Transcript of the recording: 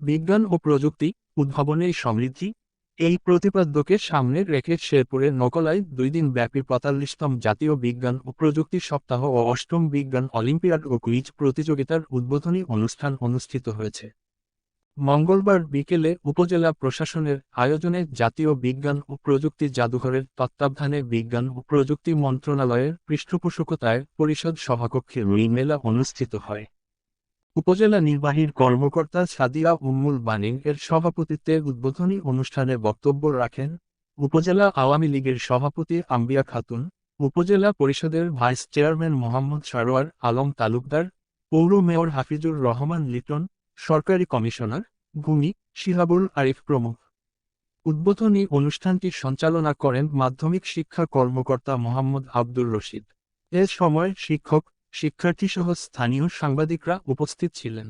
বিজ্ঞান ও প্রযুক্তি উদ্ভাবনের সমৃদ্ধি, এই প্রতিপাদ্যকে সামনে রেখে শেরপুরের নকলায় দুই দিন ব্যাপী পঁয়তাল্লিশতম জাতীয় বিজ্ঞান ও প্রযুক্তি সপ্তাহ ও অষ্টম বিজ্ঞান অলিম্পিয়াড ও কুইজ প্রতিযোগিতার উদ্বোধনী অনুষ্ঠান অনুষ্ঠিত হয়েছে। মঙ্গলবার বিকেলে উপজেলা প্রশাসনের আয়োজনে জাতীয় বিজ্ঞান ও প্রযুক্তি জাদুঘরের তত্ত্বাবধানে বিজ্ঞান ও প্রযুক্তি মন্ত্রণালয়ের পৃষ্ঠপোষকতায় পরিষদ সভাকক্ষে রুই মেলা অনুষ্ঠিত হয়। উপজেলা নির্বাহীর কর্মকর্তা সাদিয়া উম্মুল বানিং এর সভাপতিত্বে উদ্বোধনী অনুষ্ঠানে বক্তব্য রাখেন উপজেলা আওয়ামী লীগের সভাপতি আম্বিয়া খাতুন, উপজেলা পরিষদের ভাইস চেয়ারম্যান মোহাম্মদ সারোয়ার আলম তালুকদার, পৌর মেয়র হাফিজুর রহমান লিটন, সরকারি কমিশনার ভূমি শিহাবুল আরিফ প্রমুখ। উদ্বোধনী অনুষ্ঠানটি সঞ্চালনা করেন মাধ্যমিক শিক্ষা কর্মকর্তা মোহাম্মদ আব্দুর রশিদ। এ সময় শিক্ষক শিক্ষার্থীসহ স্থানীয় সাংবাদিকরা উপস্থিত ছিলেন।